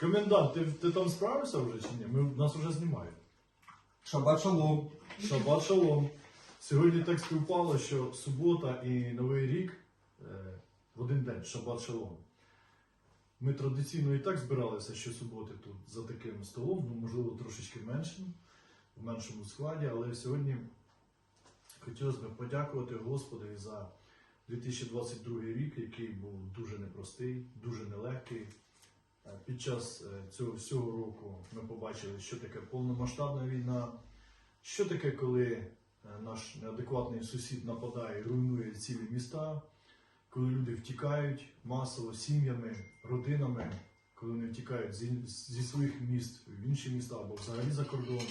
Комендант, ти, ти там справився вже чи ні? Ми, нас вже знімають. Шабат шалом. Шабат шалом. Сьогодні так співпало, що субота і Новий рік е, в один день, шабат шалом. Ми традиційно і так збиралися щосуботи тут за таким столом, ну, можливо, трошечки меншим, в меншому складі, але сьогодні хотілося б подякувати Господові за 2022 рік, який був дуже непростий, дуже нелегкий. Під час е, цього всього року ми побачили, що таке повномасштабна війна, що таке, коли е, наш неадекватний сусід нападає і руйнує цілі міста, коли люди втікають масово сім'ями, родинами, коли вони втікають зі, зі своїх міст в інші міста або взагалі за кордон.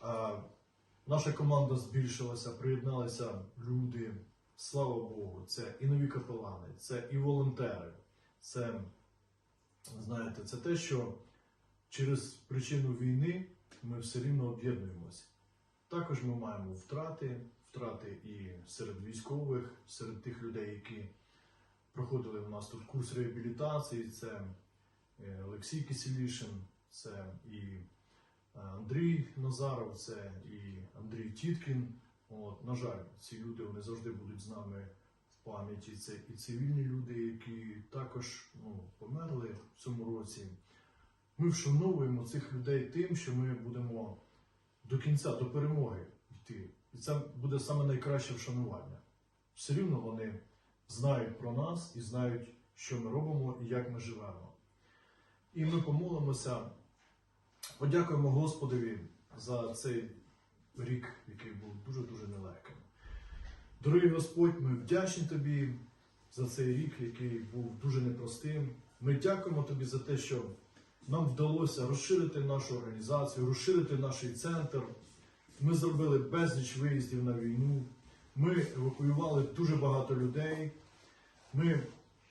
А, наша команда збільшилася, приєдналися люди. Слава Богу, це і нові капелани, це і волонтери. Це, знаєте, це те, що через причину війни ми все рівно об'єднуємося. Також ми маємо втрати, втрати і серед військових, серед тих людей, які проходили у нас тут курс реабілітації. Це е, Олексій Кисілішин, це і е, Андрій Назаров, це і Андрій Тіткін. От, на жаль, ці люди вони завжди будуть з нами пам'яті. Це і цивільні люди, які також ну, померли в цьому році. Ми вшановуємо цих людей тим, що ми будемо до кінця, до перемоги йти. І це буде саме найкраще вшанування. Все рівно вони знають про нас і знають, що ми робимо і як ми живемо. І ми помолимося, подякуємо Господові за цей рік, який був дуже-дуже нелегким. Дорогий Господь, ми вдячні Тобі за цей рік, який був дуже непростим. Ми дякуємо Тобі за те, що нам вдалося розширити нашу організацію, розширити наш центр. Ми зробили безліч виїздів на війну. Ми евакуювали дуже багато людей. Ми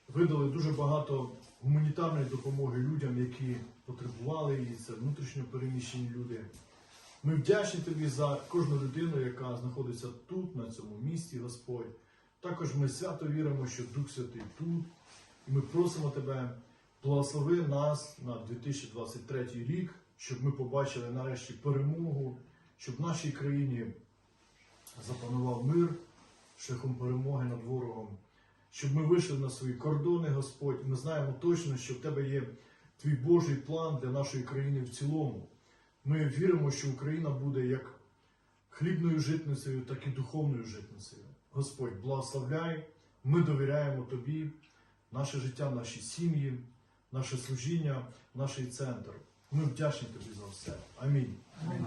видали дуже багато гуманітарної допомоги людям, які потребували її. Це внутрішньо переміщені люди. Ми вдячні тобі за кожну людину, яка знаходиться тут, на цьому місці, Господь. Також ми свято віримо, що Дух Святий тут. І ми просимо тебе, благослови нас на 2023 рік, щоб ми побачили нарешті перемогу, щоб в нашій країні запанував мир шляхом перемоги над ворогом, щоб ми вийшли на свої кордони, Господь. Ми знаємо точно, що в тебе є твій Божий план для нашої країни в цілому. Ми віримо, що Україна буде як хлібною житницею, так і духовною житницею. Господь, благословляй, ми довіряємо Тобі, наше життя, наші сім'ї, наше служіння, наш центр. Ми вдячні Тобі за все. Амінь.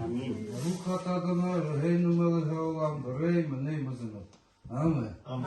Амінь. Руха та Адонай, Регейну мелегаолам, Рей, мене Мазинок. Амен. Амінь.